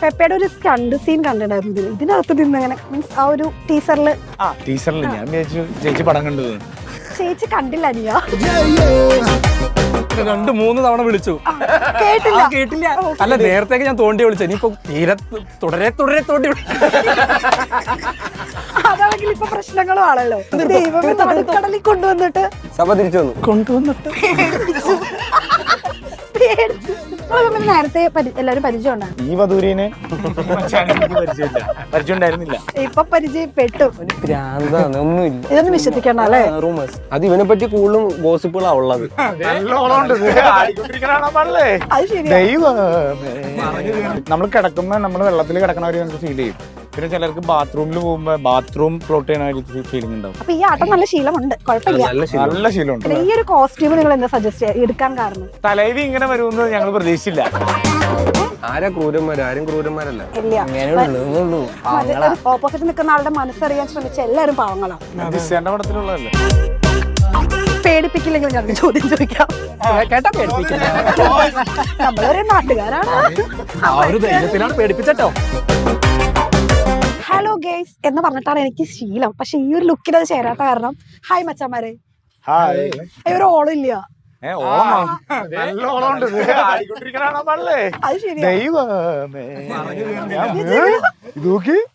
പെപ്പയുടെ ഒരു stunt scene കണ്ടിട്ടുണ്ടായിരുന്നു ഇതിൽ ഇതിനകത്ത് നിന്നങ്ങനെ മീൻസ് ആ ഒരു ടീച്ചറിൽ ആ ടീച്ചറിൽ ഞാൻ ചേച്ചി പടം കണ്ടു ചേച്ചി കണ്ടില്ല അനിയാ. രണ്ട് മൂന്ന് തവണ വിളിച്ചു. കേട്ടില്ല. കേട്ടില്ല. അല്ല നേരത്തേക്ക് ഞാൻ തോണ്ടി വിളിച്ചു ഇനിയിപ്പോ തീരെ തുടരെ തുടരെ തോണ്ടി വിളി- അതാണെങ്കിൽ ഇപ്പൊ പ്രശ്നങ്ങളും ആണല്ലോ. ദൈവമേ നടുക്കടലിൽ കൊണ്ടുവന്നിട്ട്. സഭ തിരിച്ചു വന്നു കൊണ്ടുവന്നിട്ട് പേടിച്ചു. നമ്മൾ തമ്മിൽ നേരത്തെ പരി- എല്ലാവരും പരിചയം ഉണ്ടായിരുന്നു ഈ വധൂരിനെ? പരിചയമില്ല പരിചയം ഉണ്ടായിരുന്നില്ല ഇപ്പൊ പരിചയപ്പെട്ടു. ഭ്രാന്താണ് ഒന്നുമില്ല. ഇതൊന്നും വിശ്വസിക്കണ്ട അല്ലേ? റൂമേഴ്സ് അത് ഇവനെ പറ്റി കൂടുതലും ഗോസിപ്പുകളാ ഉള്ളത്. അത്. ശരിയാ. ദൈവമേ. നമ്മൾ കിടക്കുമ്പോ നമ്മൾ വെള്ളത്തിൽ കിടക്കണവര് നമുക്ക് ഫീൽ ചെയ്യും. പിന്നെ ചിലർക്ക് ബാത്റൂമിൽ പോകുമ്പോ ബാത്റൂം ഫ്ലോട്ട് ചെയ്യണ ഫീലിംഗ് ഉണ്ടാവും. അപ്പൊ ഈ ആട്ടം നല്ല ശീലമുണ്ട്. കുഴപ്പമില്ല. നല്ല ശീലമുണ്ട്. ഈ ഒരു കോസ്റ്റ്യൂം നിങ്ങൾ എന്താ സജസ്റ്റ് എടുക്കാൻ കാരണം. തലൈവി ഇങ്ങനെ വരുമെന്ന് ഞങ്ങൾ പ്രതീക്ഷിച്ചില്ല. ആരാ ക്രൂരന്മാർ ആരും ക്രൂരന്മാരല്ല. ഓപ്പോസിറ്റ് നിൽക്കുന്ന ആളുടെ മനസ്സറിയാൻ ശ്രമിച്ച എല്ലാവരും പാവങ്ങളാണ് പടത്തിലുള്ളതല്ലേ? പേടിപ്പിക്കില്ലെങ്കിൽ ഞാൻ ഒരു ചോദ്യം ചോദിക്കാം. കേട്ടോ പേടിപ്പിക്കില്ല. നമ്മളൊരു നാട്ടുകാരാണ്. ആ ഒരു ധൈര്യത്തിലാണ് പേടിപ്പിച്ചോ ഹലോ ഗേസ് എന്ന് പറഞ്ഞിട്ടാണ് എനിക്ക് ശീലം. പക്ഷെ ഈ ഒരു ലുക്കിൽ അത് ചേരാത്ത കാരണം. ഹായ് മച്ചന്മാരെ ഹായ് ഒരു ഓളം ഇല്ല. ഏ, നല്ല ഓളമുണ്ട്. ഇത് ആടിക്കൊണ്ടിരിക്കണ പാടില്ലേ? അത് ശരിയാ. ദൈവമേ. ഞാൻ ഇത്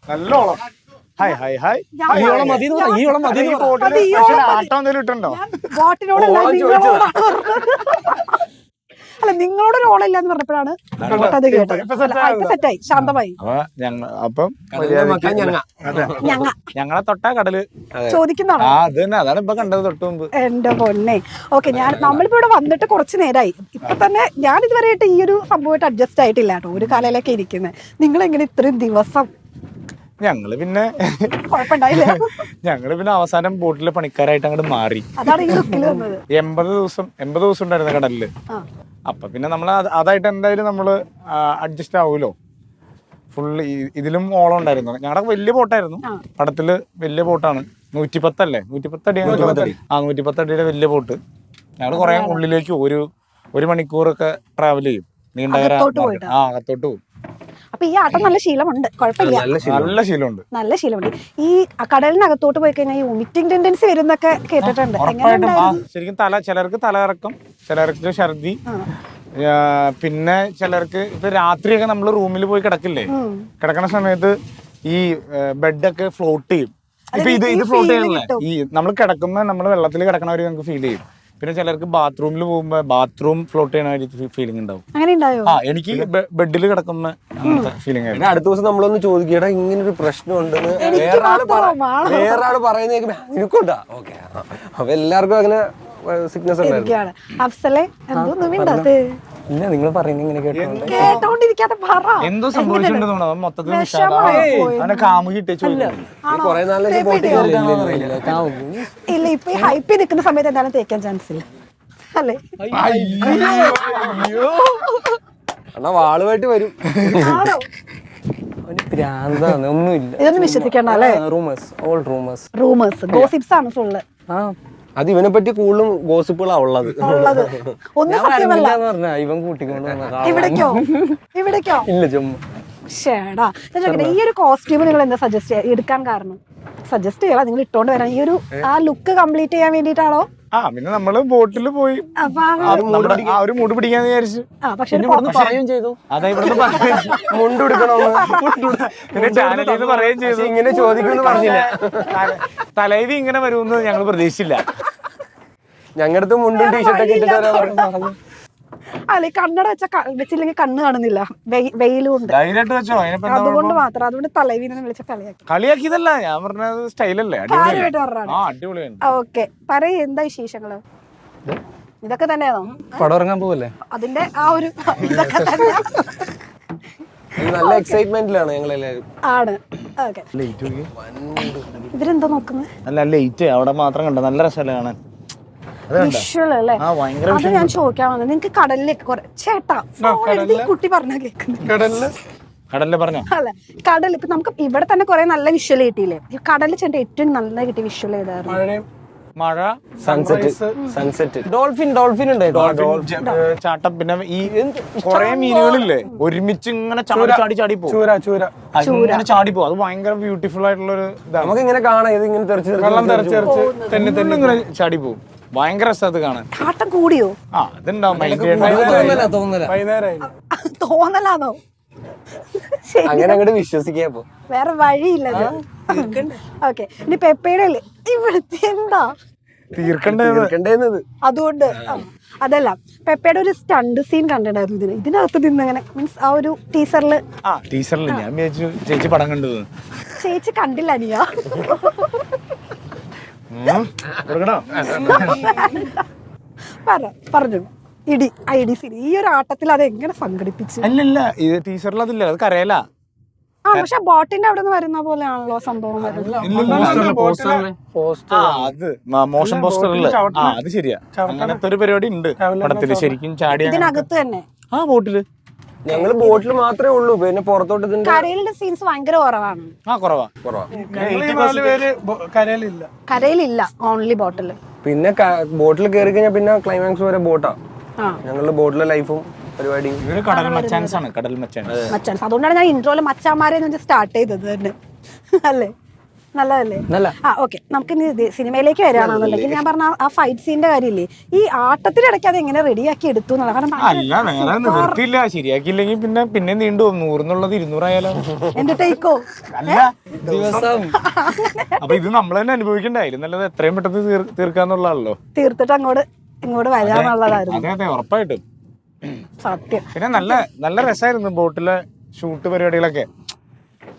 നല്ല ഓളം ഹായ് ഹായ് ഹായ് ഞാൻ- ഈ ഓളം മതി ഈ ഓളം മതി ഈ. അത് ഓളം മതി. ആട്ടം എന്തെങ്കിലും ഇട്ടുണ്ടോ? ഞാൻ ബോട്ടിനോടല്ല അല്ല നിങ്ങളുടെ ഇല്ല എന്ന് പറഞ്ഞപ്പോഴാണ് ബോട്ട് അത് കേട്ടത്. ഇപ്പൊ set അല്ല, സെറ്റായി ശാന്തമായി. അപ്പൊ. ഞങ്ങളെ തൊട്ടാ കടൽ. ചോദിക്കുന്നതാണോ? ആ അത് തന്നെ. അതാണ് ഇപ്പൊ കണ്ടത് തൊട്ട് മുമ്പ്. എന്റെ പൊന്നെ. ഓക്കെ ഞാൻ നമ്മളിപ്പോ ഇവിടെ വന്നിട്ട് കുറച്ച് നേരമായി ഇപ്പൊ തന്നെ ഞാൻ ഇതുവരെയായിട്ട് ഈ ഒരു സംഭവമായിട്ട് അഡ്ജസ്റ്റ് ആയിട്ടില്ല കേട്ടോ. ഒരു കാലയിലൊക്കെ ഇരിക്കുന്നത് നിങ്ങൾ എങ്ങനെ ഇത്രയും ദിവസം? ഞങ്ങൾ പിന്നെ ഞങ്ങൾ പിന്നെ അവസാനം ബോട്ടിലെ പണിക്കാരായിട്ട് അങ്ങോട്ട് മാറി. അതാണ് ഈ ലുക്കിൽ വന്നത്. എൺപത് ദിവസം എൺപത് ദിവസം ഉണ്ടായിരുന്നു കടലിൽ. ആ. അപ്പൊ പിന്നെ നമ്മൾ അതായിട്ട് എന്തായാലും നമ്മൾ അഡ്ജസ്റ്റ് ആവുമല്ലോ ഫുള്ള് ഇതിലും ഓളം ഉണ്ടായിരുന്നു. ഞങ്ങളുടെ വലിയ ബോട്ടായിരുന്നു. പടത്തിൽ പടത്തിൽ വലിയ ബോട്ടാണ്. നൂറ്റിപ്പത്തല്ലേ? നൂറ്റിപ്പത്തടി അടി ആ നൂറ്റിപ്പത്തടിയുടെ വലിയ ബോട്ട്. ഞങ്ങൾ കുറേ ഉള്ളിലേക്ക് ഒരു ഒരു മണിക്കൂറൊക്കെ ട്രാവൽ ചെയ്യും. നീണ്ടകര? ആ അകത്തോട്ട് പോകും അപ്പൊ ഈ ആട്ടം നല്ല ശീലമുണ്ട്. കുഴപ്പമില്ല. നല്ല ശീലം നല്ല ശീലമുണ്ട്. നല്ല ശീലമുണ്ട്. ഈ കടലിനകത്തോട്ട് പോയി കഴിഞ്ഞാൽ ഈ വോമിറ്റിംഗ് ടെൻഡൻസി വരുന്നൊക്കെ കേട്ടിട്ടുണ്ട്. ശരിക്കും തല ചിലർക്ക് തലകറക്കം ചിലർക്ക് ഛർദി. പിന്നെ ചിലർക്ക് ഇപ്പൊ രാത്രിയൊക്കെ നമ്മൾ റൂമിൽ പോയി കിടക്കില്ലേ? കിടക്കുന്ന കിടക്കണ സമയത്ത് ഈ ബെഡൊക്കെ ഫ്ലോട്ട് ചെയ്യും. ഇപ്പൊ ഇത് ഇത് ഫ്ലോട്ട് ചെയ്യണല്ലേ? ഈ നമ്മൾ കിടക്കുമ്പോ നമ്മൾ വെള്ളത്തിൽ കിടക്കണവര് നമുക്ക് ഫീൽ ചെയ്യും. പിന്നെ ചിലർക്ക് ബാത്റൂമിൽ പോകുമ്പോ ബാത്റൂം ഫ്ലോട്ട് ചെയ്യണ ഒരു ഫീലിംഗ് ഉണ്ടാവും. അങ്ങനെ ഉണ്ടായോ? ആ എനിക്ക് ബെഡിൽ കിടക്കുന്ന അങ്ങനത്തെ ഫീലിംഗ് ആയിരുന്നു. പിന്നെ അടുത്ത ദിവസം നമ്മളൊന്ന് ചോദിക്കടാ ഇങ്ങനെ ഒരു പ്രശ്നം ഉണ്ടെന്ന് വേറെ ആൾ പറയുന്ന കേൾക്കുമ്പോ നിനക്കുണ്ടാ ഓക്കെ അപ്പൊ എല്ലാവർക്കും അങ്ങനെ സിഗ്നസ് ഉണ്ടായിരുന്നു. അഫ്സലെ നിങ്ങൾ പറയുന്നത് ഇങ്ങനെ കേട്ടോണ്ട്. കേട്ടോണ്ടിരിക്കാതെ പറ. എന്തോ സംഭവിച്ചിട്ടുണ്ടെന്ന് തോന്നുന്നു മൊത്തത്തിൽ. അവനെ കിട്ടിയോ? ഇല്ല ഇപ്പൊ ഈ ഹൈപ്പിൽ നിൽക്കുന്ന സമയത്ത് എന്തായാലും തേക്കാൻ ചാൻസ് ഇല്ല. അല്ലേ? എന്നാ വാളുമായിട്ട് വരും. ഭ്രാന്താണ് ഒന്നുമില്ല. ഇതൊന്നും വിശ്വസിക്കണ്ട അല്ലേ? Rumours all rumours rumours gossips ആണ് ഫുള്ള് ആ. അത് ഇവനെ പറ്റി കൂടുതലും ഗോസിപ്പുകളാ ഉള്ളത്. ഉള്ളത്. ഒന്നും സത്യമല്ല പറഞ്ഞാ ഇവൻ കൂട്ടിക്കൊണ്ട്. ഇവിടേക്കോ? ഇവിടേക്കോ? ഇല്ല ചുമ്മാ. ഷേടാ. ഈ ഒരു കോസ്റ്റ്യൂം നിങ്ങൾ എന്താ സജസ്റ്റ് എടുക്കാൻ കാരണം. സജസ്റ്റ് ചെയ്യണം നിങ്ങൾ ഇട്ടോണ്ട് വരാൻ ഈ ഒരു ആ ലുക്ക് കംപ്ലീറ്റ് ചെയ്യാൻ വേണ്ടിയിട്ടാണോ? ആ പിന്നെ നമ്മൾ ബോട്ടിൽ പോയി. ആ- ഒരു മുടി പിടിക്കാന്ന് വിചാരിച്ചു. ആ പക്ഷെ ഒരു പറയുകയും ചെയ്തു. അതാ ഇവിടുന്ന് പറയുകയും മുണ്ട് എടുക്കണമെന്ന് പറയുകയും ചെയ്തു. ഇങ്ങനെ ചോദിക്കുമെന്ന് പറഞ്ഞില്ല. തല- തലൈവി ഇങ്ങനെ വരുമെന്ന് ഞങ്ങൾ പ്രതീക്ഷിച്ചില്ല. ഞങ്ങളുടെ അടുത്ത് മുണ്ടും ടീഷർട്ടൊക്കെ ഇട്ടിട്ട് വരാൻ പറഞ്ഞു അല്ലെ കണ്ണട വെച്ച വെച്ചില്ലെങ്കിൽ കണ്ണ് കാണുന്നില്ല. വെയിലുണ്ട് വെയിലും ഉണ്ട്. അതുകൊണ്ട്? മാത്രം അതുകൊണ്ട് തലവീനെ വിളിച്ച കളിയാക്കി. കളിയാക്കിയതല്ല ഞാൻ പറഞ്ഞത് സ്റ്റൈലല്ലേ കാര്യമായിട്ട് അടിപൊളിയാണ് ഓക്കെ പറയ എന്താ വിശേഷങ്ങൾ? ഇതൊക്കെ തന്നെയാണോ? പടം ഇറങ്ങാൻ പോവല്ലേ? അതിന്റെ ആ ഒരു ഇതൊക്കെ തന്നെ നല്ല എക്സൈറ്റ്മെന്റിലാണ് ഞങ്ങൾ എല്ലാവരും ആണ്. ഇവരെന്താ നോക്കുന്നത് നല്ല ലേറ്റ് അവിടെ മാത്രം കണ്ട? നല്ല രസമല്ലേ കാണാൻ? വിഷ്വൽ അല്ലേ? അത് ഞാൻ ചോദിക്കാൻ വന്നത് നിങ്ങക്ക് കടലിലേക്ക് കുറെ ചേട്ടാ phone എടുത്ത് ഈ കുട്ടി പറഞ്ഞാ കേൾക്കുന്നത്. കടലിൽ? കടലിൽ പറഞ്ഞോ? അല്ല? കടൽ ഇപ്പൊ നമുക്ക് ഇവിടെ തന്നെ കുറെ നല്ല വിഷ്വൽ കിട്ടിയില്ലേ? ഈ കടലിൽ ചെന്നിട്ട് ഏറ്റവും നല്ല കിട്ടിയ വിഷ്വൽ ഏതായിരുന്നു? മഴ സൺസെറ്റ് സൺസെറ്റ് ഡോൾഫിൻ ഡോൾഫിൻ ഉണ്ട്? ഡോൾഫിൻ ചാട്ടം. പിന്നെ ഈ കൊറേ മീനുകളില്ലേ? ഒരുമിച്ച് ഇങ്ങനെ ചാടി ചാടി ചാടി പോകും. ചൂര ചൂര. ഇങ്ങനെ ചാടി പോകും. അത് ഭയങ്കര ബ്യൂട്ടിഫുൾ ആയിട്ടുള്ള ഒരു ഇതാണ്. നമുക്ക് ഇങ്ങനെ കാണാം. ഇത് ഇങ്ങനെ തെറിച്ച് തെറിച്ച് വെള്ളം തെറിച്ച് തെന്നി ഇങ്ങനെ ചാടി പോകും. ഭയങ്കര സ്ഥലത്ത് കാണാൻ. കാട്ടം കൂടിയോ? ആ അതുണ്ടാവും തോന്നലാണോ അങ്ങനെ അങ്ങോട്ട് വിശ്വസിക്കാ ഇപ്പൊ. വേറെ വഴിയില്ല ഓക്കെ ഇനി പെപ്പയുടെ ഇവിടുത്തെ എന്താ? തീർക്കേണ്ടത് തീർക്കണ്ടേന്നത്. അതുകൊണ്ട് അതല്ല പെപ്പയുടെ ഒരു സ്റ്റണ്ട് സീൻ കണ്ടിട്ടുണ്ടായിരുന്നു ഇതിന്. ഇതിനകത്ത് നിന്ന് അങ്ങനെ മീൻസ് ആ ഒരു ടീച്ചറിൽ ആ ടീച്ചറിൽ ഞാൻ ചേച്ചി പടം കണ്ടു ചേച്ചി കണ്ടില്ല അനിയ പറഞ്ഞു. ഇടി ഐ ഡി സീൻ. ഈ ഒരു ആട്ടത്തിൽ അത് എങ്ങനെ സംഘടിപ്പിച്ചു? അല്ലല്ല ഇത് ടീച്ചറിൽ അതില്ല അത് കരയല. ആ പക്ഷെ ബോട്ടിന്റെ അവിടെ നിന്ന് വരുന്ന പോലെയാണല്ലോ സംഭവം അത് മോഷൻ പോസ്റ്ററിൽ. ആ അത് ശരിയാ. അങ്ങനത്തെ ഒരു പരിപാടി ഉണ്ട് പടത്തിൽ ശരിക്കും ചാടി ഇതിനകത്ത് തന്നെ. ആ ബോട്ടിൽ. ഞങ്ങൾ ബോട്ടിൽ മാത്രമേ ഉള്ളൂ. പിന്നെ പുറത്തോട്ട് ഇതിന്റെ കരയിലെ സീൻസ് ഭയങ്കര കുറവാണ്. ആ കുറവാ. കുറവാ. കരയിലില്ല. കരയിലില്ല ഓൺലി ബോട്ടിൽ പിന്നെ ബോട്ടിൽ കയറി കഴിഞ്ഞാൽ പിന്നെ ക്ലൈമാക്സ് വരെ ബോട്ടാ. ഞങ്ങളുടെ ബോട്ടിലെ ലൈഫും പരിപാടിയും. ഇവർ കടൽ മച്ചാൻസ് ആണ് കടൽ മച്ചാൻസ്. അതുകൊണ്ടാണ് ഞാൻ ഇൻട്രോയിൽ മച്ചാമാരെ സ്റ്റാർട്ട് ചെയ്തത് തന്നെ. അല്ലേ? നല്ലതല്ലേ? നല്ല. ആ ഓക്കെ. നമുക്ക് ഇനി സിനിമയിലേക്ക് വരാണെന്നുണ്ടെങ്കിൽ ഞാൻ പറഞ്ഞ ആ ഫൈറ്റ് സീന്റെ കാര്യമില്ലേ? ഈ ആട്ടത്തിനിടയ്ക്ക് അത് എങ്ങനെ റെഡിയാക്കി എടുത്തു എന്നുള്ള കാരണം അല്ല വേറെ നിവൃത്തിയില്ല ശരിയാക്കിയില്ലെങ്കിൽ പിന്നെ പിന്നെ നീണ്ടു നൂറെന്നുള്ളത് ഇരുന്നൂറായാലോ? എന്റെ ടേക്കോ ദിവസം. അപ്പൊ ഇത് നമ്മൾ തന്നെ അനുഭവിക്കണ്ടായിരുന്നു നല്ലത് എത്രയും പെട്ടെന്ന് തീർ- തീർക്കാന്നുള്ളതാണല്ലോ തീർത്തിട്ട് അങ്ങോട്ട് ഇങ്ങോട്ട് വരാന്നുള്ളതായിരുന്നു അതെ. അതെ ഉറപ്പായിട്ടും. സത്യം. പിന്നെ നല്ല നല്ല രസമായിരുന്നു ബോട്ടിലെ ഷൂട്ട് പരിപാടികളൊക്കെ.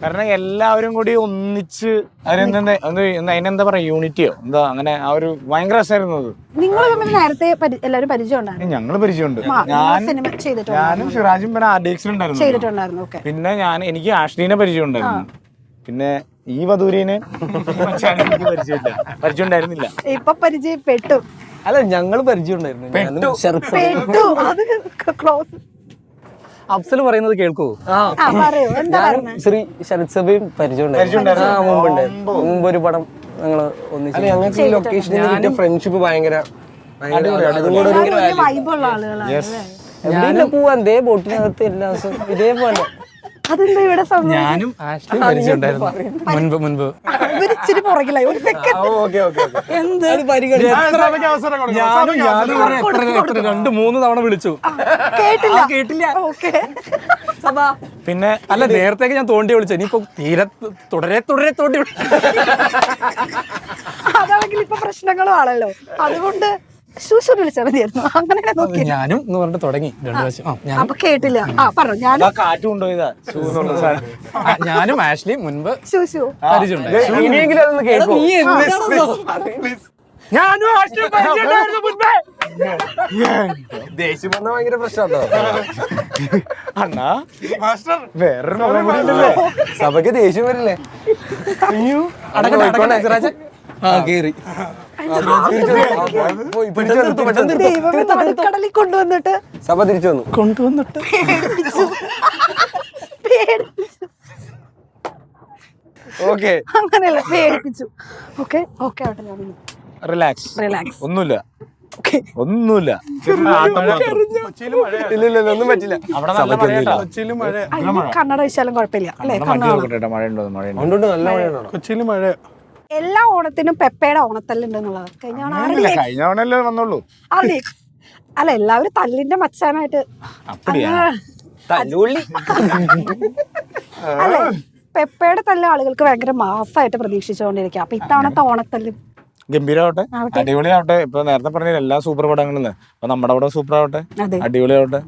കാരണം എല്ലാവരും കൂടി ഒന്നിച്ച് അതിനെന്താ പറയാ യൂണിറ്റിയോ എന്താ അങ്ങനെ ആ ഒരു ഭയങ്കര രസമായിരുന്നു അത്. നിങ്ങൾ തമ്മിൽ നേരത്തെ പരി- എല്ലാവരും പരിചയം ഉണ്ടായിരുന്നു? ഞങ്ങൾ പരിചയമുണ്ട്. ആ, നിങ്ങൾ ഞാൻ സിനിമ ഞാനും സിറാജും പിന്നെ ചെയ്തിട്ടുണ്ടായിരുന്നു ഓക്കെ പിന്നെ ഞാൻ എനിക്ക് ആഷ്ലീനെ പരിചയം ഉണ്ടായിരുന്നു പിന്നെ ഈ വധൂരിനെ എനിക്ക് പരിചയമില്ല. പരിചയം ഉണ്ടായിരുന്നില്ല ഇപ്പൊ പരിചയപ്പെട്ടു. അല്ല ഞങ്ങൾ പരിചയം ഉണ്ടായിരുന്നു. പെട്ടു. അത് ക്ലോസ് അഫ്സൽ പറയുന്നത് കേൾക്കൂ. ശ്രീ ശരത് സഭയും പരിചയം ഉണ്ടായിരുന്നു ആ മുമ്പ്. ഒരു പടം ഞങ്ങൾ ഒന്നിച്ച് ഞങ്ങൾക്ക് ഈ ലൊക്കേഷനിൽ കിട്ടിയ ഫ്രണ്ട്ഷിപ്പ് ഭയങ്കര? എവിടെയെങ്കിലും പോവാൻ ദേ ബോട്ടിനകത്ത് എല്ലാ ദിവസവും ഇതേപോലെ. അതെന്താ ഇവിടെ സംഭവം ഞാനും പരിചയമുണ്ടായിരുന്നു. മുൻപ് മുൻപ്. ഇവർ ഇച്ചിരി പുറകിലായി. ഒരു സെക്കൻഡ് ഓക്കെ ഓക്കെ എന്ത്? ഞാനും ഞാനും ഇവിടെ എത്ര എത്ര രണ്ട് മൂന്ന് തവണ വിളിച്ചു. കേട്ടില്ല. കേട്ടില്ല. ഓക്കെ. പിന്നെ അല്ല നേരത്തേക്ക് ഞാൻ തോണ്ടി വിളിച്ചു. ഇനിയിപ്പോ തീരെ തുടരെ തുടരെ തോണ്ടി വിളിച്ചു അതാണെങ്കിൽ ഇപ്പൊ പ്രശ്നങ്ങളും ആണല്ലോ. അതുകൊണ്ട് ശൂശു വിളിച്ചാൽ അങ്ങനെ നോക്കി ഞാനും എന്ന് പറഞ്ഞിട്ട് തുടങ്ങി. രണ്ടു പ്രാവശ്യം. അപ്പൊ കേട്ടില്ല. ആ പറഞ്ഞു. ഞാൻ കാറ്റ് കൊണ്ടുപോയതാ. ഞാനും ആഷ്ലിയും മുൻപ് ശുശു. പരിചയമുണ്ടായി ഇനിയെങ്കിലും അതൊന്ന് കേൾക്കോ. ഞാനും ആഷ്ലി മുൻപേ. ദേഷ്യം വന്നാൽ ഭയങ്കര പ്രശ്നമുണ്ടോ അണ്ണാ വേറൊരു മുഖം കൂടി ഉണ്ടല്ലേ സഭയ്ക്ക് ദേഷ്യം വരില്ലേ? അടക്കട്ടെ അടക്കട്ടെ ആ കേറി. നടുക്കടലിൽ കൊണ്ടുവന്നിട്ട് സഭ തിരിച്ചു വന്നു കൊണ്ടുവന്നിട്ട് അങ്ങനെയല്ല പേടിപ്പിച്ചു ഓക്കെ ഓക്കെ ഞാൻ റിലാക്സ് റിലാക്സ് ഒന്നുമില്ല ഇല്ല, ഒന്നും പറ്റില്ല കൊച്ചിയിലും കണ്ണട വെച്ചാലും കൊച്ചിയിലും മഴ എല്ലാ ഓണത്തിനും പെപ്പയുടെ ഓണത്തല്ലുണ്ട് എന്നുള്ളത്. കഴിഞ്ഞ ഓണം കഴിഞ്ഞ ഓണല്ലേ വന്നുള്ളൂ. അതെ. അല്ല എല്ലാവരും തല്ലിന്റെ മച്ചാനായിട്ട്. അല്ല. പെപ്പയുടെ തല്ല് ആളുകൾക്ക് ഭയങ്കര മാസമായിട്ട് പ്രതീക്ഷിച്ചുകൊണ്ടിരിക്കുക. അപ്പൊ ഇത്തവണത്തെ ഓണത്തല്ല്. ഗംഭീരമാവട്ടെ അടിപൊളിയാവട്ടെ. ഇപ്പൊ നേരത്തെ പറഞ്ഞ എല്ലാ സൂപ്പർ പടങ്ങളും അപ്പൊ നമ്മുടെ അവിടെ സൂപ്പർ ആവട്ടെ അടിപൊളിയാവട്ടെ.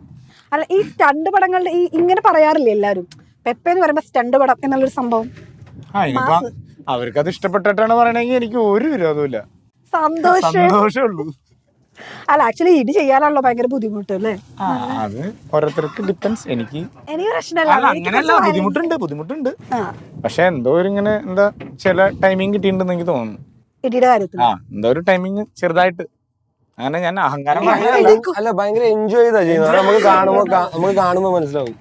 അല്ല ഈ സ്റ്റണ്ട് പടങ്ങളുടെ ഈ ഇങ്ങനെ പറയാറില്ലേ എല്ലാരും പെപ്പ എന്ന് പറയുമ്പോ സ്റ്റണ്ട് പടം എന്നുള്ളൊരു സംഭവം. ആ ഇനിയിപ്പോ അവർക്ക് അത് ഇഷ്ടപ്പെട്ടിട്ടാണ് പറയണെങ്കിൽ എനിക്ക് ഒരു വിരോധമില്ല സന്തോഷം. സന്തോഷമുള്ളൂ. അല്ല ആക്ച്വലി ഇത് ചെയ്യാനാണല്ലോ ഭയങ്കര ബുദ്ധിമുട്ട് അല്ലേ? ആ അത് ഓരോരുത്തർക്ക് ഡിപ്പെൻസ് എനിക്ക് എനിക്ക് പ്രശ്നമല്ല. അങ്ങനെയല്ല ബുദ്ധിമുട്ടുണ്ട് ബുദ്ധിമുട്ടുണ്ട്. പക്ഷെ എന്തോ ഒരു ഇങ്ങനെ എന്താ ചില ടൈമിംഗ് കിട്ടിയിട്ടുണ്ടെന്ന് എനിക്ക് തോന്നുന്നു. ഇടിയുടെ കാര്യത്തിൽ ആ എന്തോ ഒരു ടൈമിങ് ചെറുതായിട്ട്. അങ്ങനെ ഞാൻ അഹങ്കാരം അല്ല ഭയങ്കര എൻജോയ് ചെയ്താ ചെയ്യുന്നത്. നമുക്ക് കാണുമ്പോ നമുക്ക് കാണുമ്പോ മനസ്സിലാവും.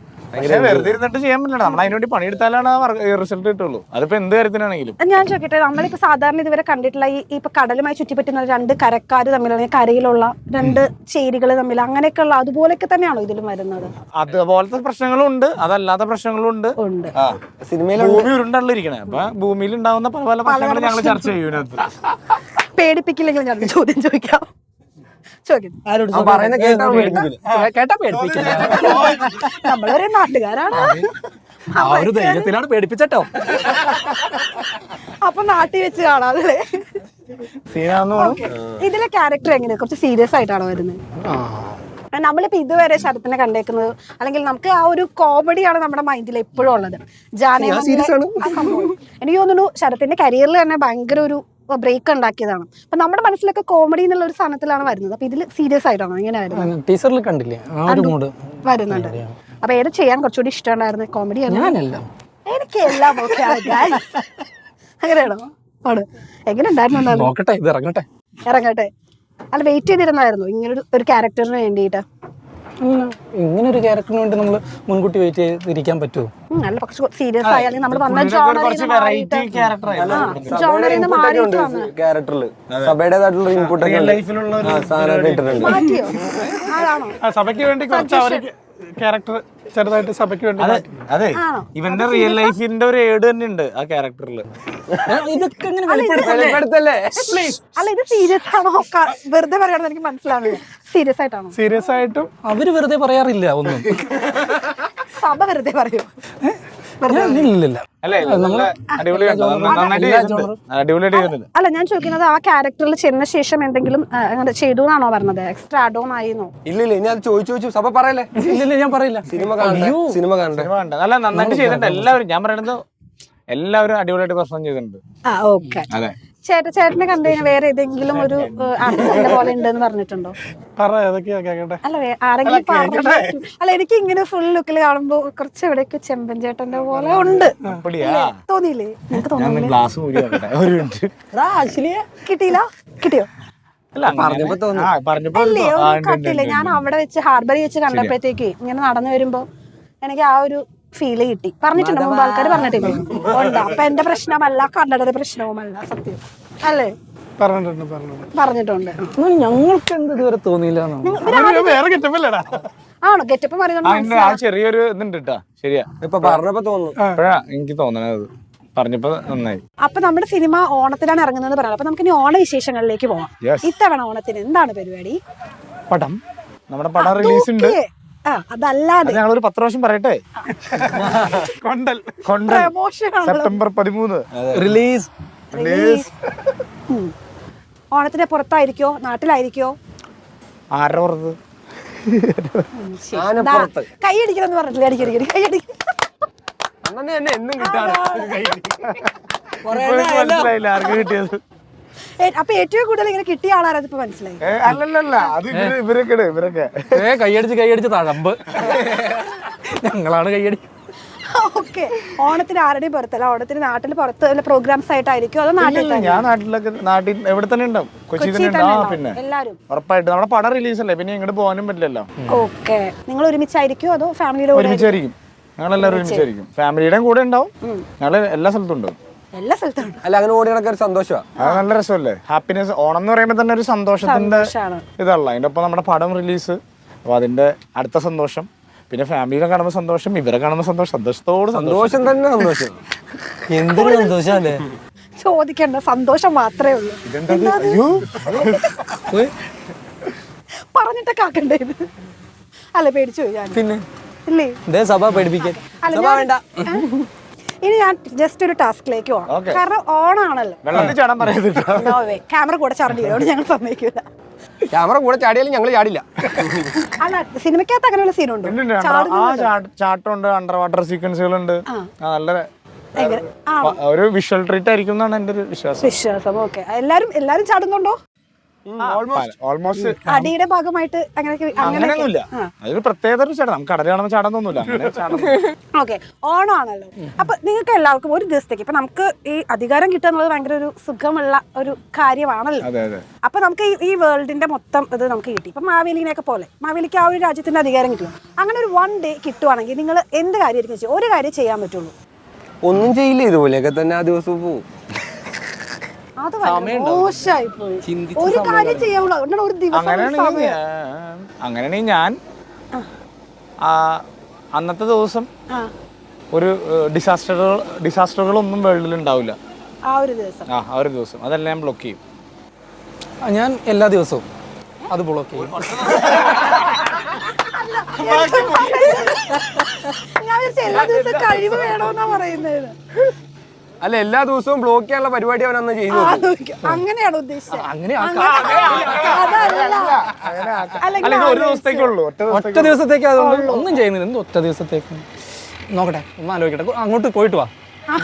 വെറുതെ ഇരുന്നിട്ട് ചെയ്യാൻ പറ്റില്ല നമ്മൾ അതിനുവേണ്ടി പണിയെടുത്താലാണ് ആ റിസൾട്ട് കിട്ടുള്ളൂ. അതിപ്പോ എന്ത് കാര്യത്തിനാണെങ്കിലും. ഞാൻ ചോദിക്കട്ടെ നമ്മളിപ്പോ സാധാരണ ഇതുവരെ കണ്ടിട്ടുള്ള ഈ ഇപ്പൊ കടലുമായി ചുറ്റിപ്പറ്റുന്ന രണ്ട് കരക്കാര് തമ്മിലുള്ള കരയിലുള്ള രണ്ട് ചേരികൾ തമ്മിൽ അങ്ങനെയൊക്കെയുള്ള അതുപോലെയൊക്കെ തന്നെയാണോ ഇതിലും വരുന്നത്? അതുപോലത്തെ പ്രശ്നങ്ങളും ഉണ്ട് അതല്ലാത്ത പ്രശ്നങ്ങളും ഉണ്ട്. സിനിമയിൽ ഭൂമി ഉരുണ്ടല്ലോ ഇരിക്കണേ അപ്പൊ ഭൂമിയിൽ ഉണ്ടാവുന്ന പല പല പ്രശ്നങ്ങളും ഞങ്ങൾ ചർച്ച ചെയ്യുന്നത് പേടിപ്പിക്കില്ലെങ്കിലും പേടിപ്പിക്കില്ലെങ്കിൽ ഞാൻ ചോദ്യം ചോദിക്കാം. ചോദിക്കും പറയുന്ന കേട്ടാ പേടിപ്പിക്കില്ല. കേട്ടാ പേടിപ്പിക്കില്ല. നമ്മളൊരു നാട്ടുകാരാണ്. ആ ഒരു ധൈര്യത്തിലാണ് പേടിപ്പിച്ചട്ടോ. അപ്പൊ നാട്ടിൽ വെച്ച് കാണാതെ ഇതിലെ ക്യാരക്ടർ എങ്ങനെയാ? കുറച്ച് സീരിയസ് ആയിട്ടാണോ വരുന്നത് നമ്മളിപ്പോ ഇതുവരെ ശരത്തിനെ കണ്ടേക്കുന്നത് അല്ലെങ്കിൽ നമുക്ക് ആ ഒരു കോമഡിയാണ് നമ്മുടെ മൈൻഡിൽ എപ്പോഴും ഉള്ളത്. ജാനേ എനിക്ക് തോന്നുന്നു ശരത്തിന്റെ കരിയറിൽ തന്നെ ഭയങ്കര ഒരു ബ്രേക്ക് ഉണ്ടാക്കിയതാണ്. അപ്പൊ നമ്മുടെ മനസ്സിലൊക്കെ കോമഡി എന്നുള്ള ഒരു സാധനത്തിലാണ് വരുന്നത്. അപ്പൊ ഇതിൽ സീരിയസ് ആയിട്ടാണോ? ഇങ്ങനെ വരുന്നത് ടീച്ചറിൽ കണ്ടില്ലേ? ആ ഒരു മൂഡ് വരുന്നുണ്ട്. അപ്പൊ ഏത് ചെയ്യാൻ കുറച്ചുകൂടി ഇഷ്ടമുണ്ടായിരുന്നു? കോമഡി എനിക്ക് എല്ലാം ഓക്കെ അങ്ങനെയാണോ? ആണ്. എങ്ങനെ ഉണ്ടായിരുന്നു നോക്കട്ടെ ഇത് ഇറങ്ങട്ടെ. ഇറങ്ങട്ടെ. അല്ല വെയിറ്റ് ചെയ്തിരുന്നായിരുന്നു. ഇങ്ങനെ ഒരു- ഒരു ക്യാരക്ടറിന് വേണ്ടിയിട്ട്. ഇങ്ങനെ ഒരു ക്യാരക്ടറിന് വേണ്ടി നമ്മൾ മുൻകൂട്ടി വെയിറ്റ് ചെയ്തിരിക്കാൻ പറ്റുമോ അല്ല പക്ഷെ സീരിയസ് ആയാലും നമ്മൾ വന്ന ജോണറിൽ നിന്ന് മാറിയിട്ട് ക്യാരക്ടറിൽ സഭയുടേതായിട്ടുള്ള ഇൻപുട്ട് ഒക്കെ ഉണ്ട്. ആ, ഇട്ടിട്ടുണ്ട്. സഭയ്ക്ക് വേണ്ടി കുറച്ച് അവർ ക്യാരക്ടർ ചെറുതായിട്ട് സഭയ്ക്ക് വേണ്ടി അതെ? ഇവന്റെ റിയൽ ലൈഫിന്റെ ഒരു ഏട് തന്നെ ഉണ്ട് ആ ക്യാരക്ടറിൽ ഇതൊക്കെ അല്ല ഇത് സീരിയസ് ആണോ? വെറുതെ പറയണമെന്ന് എനിക്ക് മനസ്സിലാവില്ല സീരിയസ് ആയിട്ടാണോ? സീരിയസ് ആയിട്ടും അവർ വെറുതെ പറയാറില്ല ഒന്നും. സഭ വെറുതെ പറയൂ? ഇല്ലില്ല അല്ലേ ഞാൻ ചോദിക്കുന്നത് ആ ക്യാരക്ടറിൽ ചെന്ന ശേഷം എന്തെങ്കിലും അങ്ങനെ ചെയ്തു എന്നാണോ പറഞ്ഞത്? എക്സ്ട്രാ അഡോൺ ആയിരുന്നോ ഇല്ല ഇല്ല ഞാൻ അത് ചോദിച്ചു ചോദിച്ചു സഭ പറയല്ലേ? ഇല്ലില്ല ഞാൻ പറയില്ല. സിനിമ കാണണ്ടേ സിനിമ കാണണ്ടേ. സിനിമ കണ്ട നല്ല നന്നായിട്ട് ചെയ്തിട്ടുണ്ട്. എല്ലാവരും ഞാൻ പറയുന്നത് എല്ലാവരും അടിപൊളിയായിട്ട് പെർഫോം ചെയ്തിട്ടുണ്ട്. ആ ഓക്കെ. അതെ. ചേട്ട ചേട്ടനെ കണ്ടു കഴിഞ്ഞാൽ വേറെ ഏതെങ്കിലും ഒരു ആർട്ടിസ്റ്റിന്റെ പോലെ ഉണ്ടെന്ന് പറഞ്ഞിട്ടുണ്ടോ? അല്ല ആരെങ്കിലും അല്ല എനിക്ക് ഇങ്ങനെ ഫുൾ ലുക്കിൽ കാണുമ്പോ കുറച്ച് എവിടെയൊക്കെ ചെമ്പൻ ചേട്ടന്റെ പോലെ ഉണ്ട്. തോന്നിയില്ലേ? നിനക്ക് കിട്ടിയില്ല? കിട്ടിയോ? അല്ല ഞാൻ അവിടെ വെച്ച് ഹാർബറി വെച്ച് കണ്ടപ്പോഴത്തേക്ക് ഇങ്ങനെ നടന്നു വരുമ്പോ എനിക്ക് ആ ഒരു ഫീൽ കിട്ടി. പറഞ്ഞിട്ടുണ്ട് മുമ്പ് ആൾക്കാർ പറഞ്ഞിട്ടില്ലേ ഉണ്ട്. അപ്പൊ എന്റെ പ്രശ്നമല്ല കണ്ണടയുടെ പ്രശ്നവുമല്ല സത്യം. അല്ലേ? പറഞ്ഞിട്ടുണ്ട് പറഞ്ഞിട്ടുണ്ട്. പറഞ്ഞിട്ടുണ്ട്. ഞങ്ങൾക്ക് എന്ത് ഇതുവരെ തോന്നിയില്ല വേറെ കിട്ടപ്പല്ലടാ ആണോ? ഗെറ്റപ്പ് ചെറിയൊരു ഇതുണ്ട് കേട്ടാ ശരിയാ. ഇപ്പൊ പറഞ്ഞപ്പോ തോന്നുന്നു. എനിക്ക് തോന്നണത്. പറഞ്ഞപ്പോ നന്നായി. അപ്പൊ നമ്മുടെ സിനിമ ഓണത്തിലാണ് ഇറങ്ങുന്നത് പറയാം. അപ്പൊ നമുക്ക് ഇനി ഓണ വിശേഷങ്ങളിലേക്ക് പോവാം ഇത്തവണ ഓണത്തിന് എന്താണ് പരിപാടി? പടം. നമ്മുടെ പടം റിലീസ് ഉണ്ട് അതല്ലാതെ. അത് ഞങ്ങളൊരു പത്ത് പ്രാവശ്യം പറയട്ടെ? കൊണ്ടൽ. കൊണ്ടൽ. സെപ്റ്റംബർ പതിമൂന്ന്. റിലീസ്. റിലീസ്. ഓണത്തിന്റെ പുറത്തായിരിക്കോ? നാട്ടിലായിരിക്കോ? ആരുടെ പുറത്ത് ദാ, കൈ അടിക്കണം പറഞ്ഞിട്ടില്ല? അടിക്കടി കൈ അടിക്കണം അന്നെ എന്നെ എന്നും കിട്ടാറ്. മനസ്സിലായില്ല ആർക്ക് കിട്ടിയത്. അപ്പൊ ഏറ്റവും കൂടുതൽ ഇങ്ങനെ കിട്ടിയ ആളാരത് ഇപ്പൊ മനസ്സിലായി? അല്ലല്ല അല്ലല്ലല്ല അത് ഇവർ ഇവരൊക്കെ ഇവരൊക്കെ. ഏ കൈയടിച്ച് കൈയടിച്ച് തഴമ്പ്. ഞങ്ങളാണ് കൈയടി ഓക്കെ. ഓണത്തിന് ആരുടെയും പുറത്തല്ല ഓണത്തിന് നാട്ടിൽ പുറത്ത് വല്ല പ്രോഗ്രാംസ് ആയിട്ടായിരിക്കും അതോ നാട്ടിൽ ഞാൻ നാട്ടിലൊക്കെ നാട്ടിൽ എവിടെ തന്നെ ഉണ്ടാവും? കൊച്ചി തന്നെ. പിന്നെ. എല്ലാരും. ഉറപ്പായിട്ട്. നമ്മുടെ പടം റിലീസ് അല്ലേ? പിന്നെ ഇങ്ങോട്ട് പോകാനും പറ്റില്ലല്ലോ. ഓക്കെ. നിങ്ങൾ ഒരുമിച്ചായിരിക്കും അതോ ഫാമിലിയുടെ ഒരുമിച്ചായിരിക്കും. ഞങ്ങളെല്ലാവരും ഒരുമിച്ചായിരിക്കും. ഫാമിലിയുടെയും കൂടെ ഉണ്ടാവും. ഞങ്ങൾ എല്ലാ സ്ഥലത്തും ഉണ്ടാവും. എല്ലാ സ്ഥലത്തും അല്ല അങ്ങനെ ഓടി നടക്കാൻ ഒരു സന്തോഷമാണ് അത് നല്ല രസമല്ലേ? ഹാപ്പിനെസ് ഓണം എന്ന് പറയുമ്പോൾ തന്നെ ഒരു സന്തോഷത്തിന്റെ സന്തോഷാണ്. ഇതല്ല. അതിന്റെ ഒപ്പം നമ്മുടെ പടം റിലീസ് അപ്പൊ അതിന്റെ അടുത്ത സന്തോഷം. പിന്നെ ഫാമിലിനെ കാണുമ്പോൾ സന്തോഷം ഇവരെ കാണുമ്പോൾ സന്തോഷം സന്തോഷത്തോട് സന്തോഷം. സന്തോഷം തന്നെ സന്തോഷം. എന്തൊരു സന്തോഷല്ലേ ചോദിക്കണ്ട സന്തോഷം മാത്രമേ ഉള്ളൂ. അയ്യോ. പറഞ്ഞിട്ടൊക്കെ ആക്കണ്ടേ ഇത്? അല്ല പേടിച്ചു പോയി ഞാൻ. പിന്നെ? ഇല്ലേ? ഇതേ സഭ അല്ല സഭ ഞാൻ- വേണ്ട. ഏ? ഇനി ഞാൻ ജസ്റ്റ് ഒരു ടാസ്കിലേക്ക് പോകണം. കാരണം ഓണാണല്ലോ പറയരുത് നോ ക്യാമറ കൂടെ ചാടേണ്ടി വരും. ഞങ്ങൾ സമ്മതിക്കില്ല ക്യാമറ കൂടെ ചാടിയാലും ഞങ്ങൾ ചാടില്ല. അല്ല സിനിമയ്ക്കകത്ത് അങ്ങനെയുള്ള സീനുണ്ട് ചാട്ടുണ്ട് അണ്ടർ വാട്ടർ സീക്വൻസുകളുണ്ട് നല്ല ഒരു വിഷ്വൽ ട്രീറ്റ് ആയിരിക്കും എന്നാണ് എന്റെ ഒരു വിശ്വാസം. വിശ്വാസം. ഓക്കെ എല്ലാരും എല്ലാരും ചാടുന്നുണ്ടോ? ഓൾമോസ്റ്റ് അടിയുടെ ഭാഗമായിട്ട് അങ്ങനെയൊക്കെ അങ്ങനെയൊന്നുമില്ല. അതൊരു പ്രത്യേകത ഒരു ചടം നമുക്ക് കടലാണെന്ന് കാണുമ്പോൾ ചടന്നൊന്നുമില്ല അങ്ങനെ ചടം ഓക്കെ ഓണമാണല്ലോ അപ്പൊ നിങ്ങൾക്ക് എല്ലാവർക്കും ഒരു ദിവസത്തേക്ക് ഇപ്പൊ നമുക്ക് ഈ അധികാരം കിട്ടുക എന്നുള്ളത് ഭയങ്കര ഒരു സുഖമുള്ള ഒരു കാര്യമാണല്ലോ. അതെ അതെ. അപ്പൊ നമുക്ക് ഈ- വേൾഡിന്റെ മൊത്തം ഇത് നമുക്ക് കിട്ടി. ഇപ്പൊ മാവേലിനെയൊക്കെ പോലെ. മാവേലിക്ക് ആ ഒരു രാജ്യത്തിന്റെ അധികാരം കിട്ടും അങ്ങനെ ഒരു വൺ ഡേ കിട്ടുവാണെങ്കിൽ നിങ്ങൾ എന്ത് കാര്യമായിരിക്കും ഒരു കാര്യം ചെയ്യാൻ പറ്റുള്ളൂ. ഒന്നും ചെയ്യില്ല ഇതുപോലെയൊക്കെ തന്നെ ആ ദിവസം പോവും. അത് മോശമായി പോയി ഒരു കാര്യം ചെയ്യാവുള്ളൂ. അതുകൊണ്ടാണ് ഒരു ദിവസം അങ്ങനെയാണെങ്കിൽ ഞാൻ- അങ്ങനെയാണെങ്കിൽ ഞാൻ ആ, അന്നത്തെ ദിവസം ആ, ഒരു ഡിസാസ്റ്ററുകൾ ഡിസാസ്റ്ററുകളൊന്നും വേൾഡിൽ ഉണ്ടാവില്ല. ആ ഒരു ദിവസം. ആ ആ ഒരു ദിവസം. അതെല്ലാം ഞാൻ ബ്ലോക്ക് ചെയ്യും. ആ, ഞാൻ എല്ലാ ദിവസവും അത് ബ്ലോക്ക് ചെയ്യും. ഞാൻ വിചാരിച്ചു എല്ലാ ദിവസവും കഴിവ് വേണമെന്നാ പറയുന്നത് അല്ല എല്ലാ ദിവസവും ബ്ലോക്ക് ചെയ്യാനുള്ള പരിപാടി അവൻ അന്ന് ചെയ്തു. അങ്ങനെയാണ് ഉദ്ദേശിച്ചത്. അങ്ങനെ അല്ല ഇത് ഒരു ദിവസത്തേക്കുള്ളൂ ഒറ്റ ദിവസം ഒറ്റ ദിവസത്തേക്ക് അതുകൊണ്ട് ഒന്നും ചെയ്യുന്നില്ല. എന്ത് ഒറ്റ ദിവസത്തേക്ക്? നോക്കട്ടെ ഒന്ന് ആലോചിക്കട്ടെ. അങ്ങോട്ട് പോയിട്ട് വാ.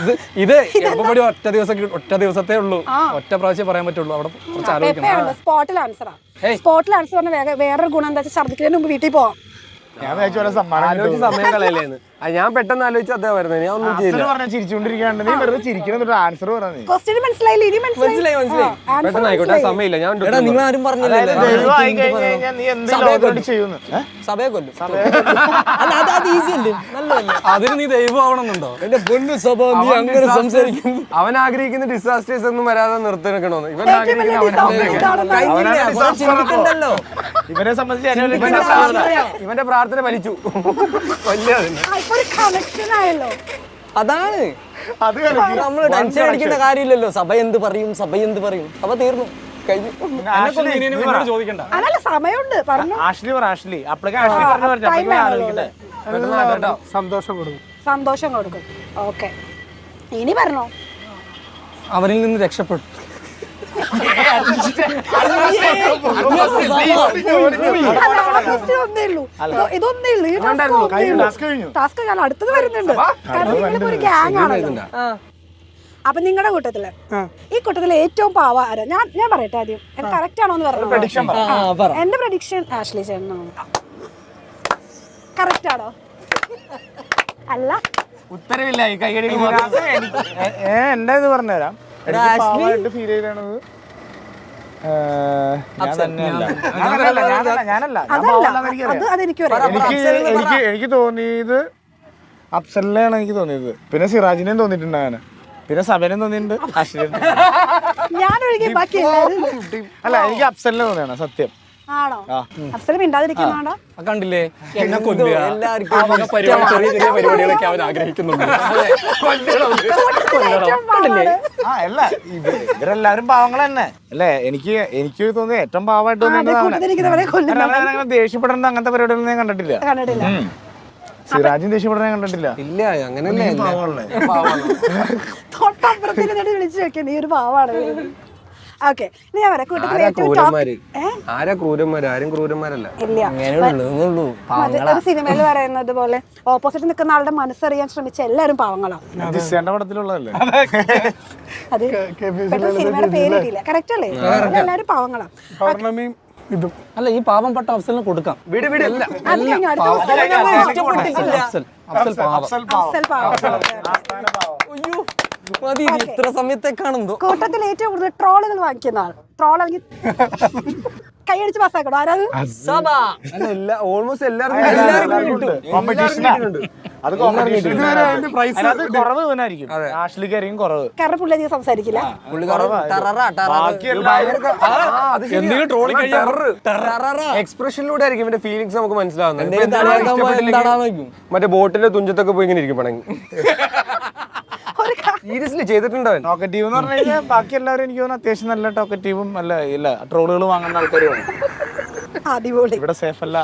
ഇത് ഇത് എപ്പോഴും ഒറ്റ ദിവസം ഒറ്റ ദിവസത്തെ ഉള്ളൂ. ഒറ്റ പ്രാവശ്യം പറയാൻ പറ്റുള്ളൂ. അവിടെ കുറച്ച് ആലോചിക്കണം. സ്പോട്ടിൽ ആൻസറാ സ്പോട്ടിൽ ആൻസർ പറഞ്ഞ വേറെ വേറൊരു ഗുണം എന്താ വെച്ചാൽ ഛർദിക്കുന്നതിന് മുമ്പ് വീട്ടിൽ പോവാം. ഞാൻ സമ്മാനം സമയം കളയലേന്ന് ആ, ഞാൻ പെട്ടെന്ന് ആലോചിച്ച് അദ്ദേഹം വരുന്നത്. ഞാൻ ഒന്നും ചെയ്യില്ല. ചിരിച്ചുകൊണ്ടിരിക്കാണ്ട്. നീ വെറുതെ ചിരിക്കണം ആൻസർ പറഞ്ഞു. ക്വസ്റ്റ്യൻ മനസ്സിലായില്ല? ഇനി മനസ്സിലായി. പെട്ടെന്ന് ആയിക്കോട്ടെ സമയമില്ല. ഞാൻ എടാ നിങ്ങൾ ആരും പറഞ്ഞില്ലല്ലേ. ദൈവമായി കഴിഞ്ഞാൽ നീ എന്ത് ലോകത്തോട് ചെയ്യുന്നു. ഏ? സഭയെ കൊല്ലും. അല്ല അത് അത് ഈസി അല്ലേ? നല്ലതല്ലേ അതിന് നീ ദൈവം ആവണമെന്നുണ്ടോ? എന്റെ പൊന്നു സ്വഭാവം നീ അങ്ങനെ സംസാരിക്കും അവൻ ആഗ്രഹിക്കുന്ന ഡിസാസ്റ്റേഴ്സ് ഒന്നും വരാതെ നിർത്തി വെക്കണമെന്ന് ഇവൻ ഏറ്റവും വലിയ ആഗ്രഹിക്കുന്ന disaster ഇതാണെന്ന് കഴിഞ്ഞില്ലേ? അപ്പൊ ഇവനെ സംബന്ധിച്ച് ഇവന്റെ പ്രാർത്ഥന- വലിച്ചു ഫലിച്ചു. വലിയ ഒരു കണക്ഷൻ ആയല്ലോ. അതാണ്. അത് നമ്മൾ ടെൻഷൻ അടിക്കേണ്ട കാര്യമില്ലല്ലോ. സഭ എന്ത് പറയും സഭ എന്ത് പറയും. സഭ തീർന്നു. സന്തോഷം കൊടുക്കും. ഓക്കെ. ഇനി പറഞ്ഞോ. അവരിൽ നിന്ന് രക്ഷപ്പെട്ടു. ഈ. ടാസ്ക് ഞാൻ അടുത്തത് വരുന്നുണ്ട് കാരണം നിങ്ങളിപ്പോ ഒരു ഗ്യാങ് ആണല്ലോ അപ്പൊ നിങ്ങളുടെ കൂട്ടത്തിൽ ഈ കൂട്ടത്തിൽ ഏറ്റവും പാവ ആരാ ഞാൻ ഞാൻ പറയട്ടെ ആദ്യം കറക്റ്റ് ആണോ എന്ന് പറഞ്ഞു എന്റെ പ്രഡിക്ഷൻ ആഷ്ലി ചേട്ടനാണ് കറക്റ്റ് ആണോ അല്ല ഉത്തരവില്ല എന്റെ ഇത് പറഞ്ഞുതരാം ഫീൽ എനിക്ക് എനിക്ക് തോന്നിയത് അഫ്സലിനെയാണ് എനിക്ക് തോന്നിയത്. പിന്നെ സിറാജിനെയും തോന്നിയിട്ടുണ്ട് അങ്ങനെ. പിന്നെ സബനും തോന്നിയിട്ടുണ്ട് അല്ല എനിക്ക് അഫ്സലിനെ തോന്നിയാണ് സത്യം. ആണോ? അഫ്സൽ കണ്ടില്ലേ? എന്നെ കൊല്ലുക. എല്ലാവർക്കും പരിപാടി ചെറിയ ചെറിയ പരിപാടികളൊക്കെ അവൻ ആഗ്രഹിക്കുന്നുണ്ട്. ഏറ്റവും ആ അല്ല ഇത് ഇവരെല്ലാരും പാവങ്ങൾ തന്നെ. അല്ലേ എനിക്ക് എനിക്ക് തോന്നിയത് ഏറ്റവും പാവമായിട്ട് തോന്നുന്നു തോന്നിയത് ദേഷ്യപ്പെടേണ്ട അങ്ങനത്തെ പരിപാടികളൊന്നും ഞാൻ കണ്ടിട്ടില്ല. കണ്ടിട്ടില്ല. സിറാജും ദേഷ്യപ്പെടാൻ കണ്ടിട്ടില്ല. ഇല്ല അങ്ങനെയല്ലേ തൊട്ടപ്പുറത്തിൽ നിന്നിട്ട് വിളിച്ചു വെക്കേ നീ ഒരു പാവാണ് ഓക്കെ ഇനി ഞാൻ പറയാം കൂട്ടത്തിൽ ഏറ്റവും ക്രൂരന്മാര്? top- ഏ? ആരാ ക്രൂരന്മാര്? ആരും ക്രൂരന്മാരല്ല. ഇല്ല. അങ്ങനെയുള്ളൂ ഇങ്ങനെയുള്ളൂ. മറ്റേ ഒരു സിനിമയിൽ പറയുന്നത് പോലെ ഓപ്പോസിറ്റ് നിൽക്കുന്ന ആളുടെ മനസ്സറിയാൻ ശ്രമിച്ച എല്ലാവരും പാവങ്ങളാണ് പടത്തിലുള്ളതല്ലേ? അത്. പെട്ടെന്ന് സിനിമയുടെ പേര് കറക്റ്റ് അല്ലേ? എല്ലാവരും പാവങ്ങളാണ് പൗർണമിയും ഇതും. അല്ല ഈ പാവംപെട്ട അഫ്സലിന് കൊടുക്കാം. വിട് വിട്. അല്ല അത് കഴിഞ്ഞു അടുത്ത ദിവസം അഫ്സൽ അഫ്സൽ പാവം. അഫ്സൽ പാവം. അയ്യോ. മതി ഇത് ഇത്ര സമയത്തേക്കാണെന്തോ കൂട്ടത്തിൽ ഏറ്റവും കൂടുതൽ ട്രോളുകൾ വാങ്ങിക്കുന്ന ആൾ. ട്രോൾ അല്ലെങ്കിൽ കൈയടിച്ച് പാസ്സാക്കണോ ആരാത്? ഓൾമോസ്റ്റ് എല്ലാവർക്കും കുറവ് കാരണം പുള്ളി അധികം സംസാരിക്കില്ല. എക്സ്പ്രഷനിലൂടെ ആയിരിക്കും ഇവന്റെ ഫീലിങ്സ് നമുക്ക് മനസ്സിലാവുന്നത്. മറ്റേ ബോട്ടിന്റെ തുഞ്ചത്തൊക്കെ പോയി ഇങ്ങനെ ഇരിക്കും പണങ്ങി സീരിയസ്ലി ചെയ്തിട്ടുണ്ടോ ടോക്കറ്റീവ് എന്ന് പറഞ്ഞു കഴിഞ്ഞാൽ ബാക്കി എല്ലാവരും എനിക്ക് തോന്നുന്നു അത്യാവശ്യം നല്ല ടോക്കറ്റീവും അല്ല ഇല്ല ട്രോളുകൾ വാങ്ങുന്ന ആൾക്കാരുമാണ് അടിപൊളി. ഇവിടെ സേഫ് അല്ല.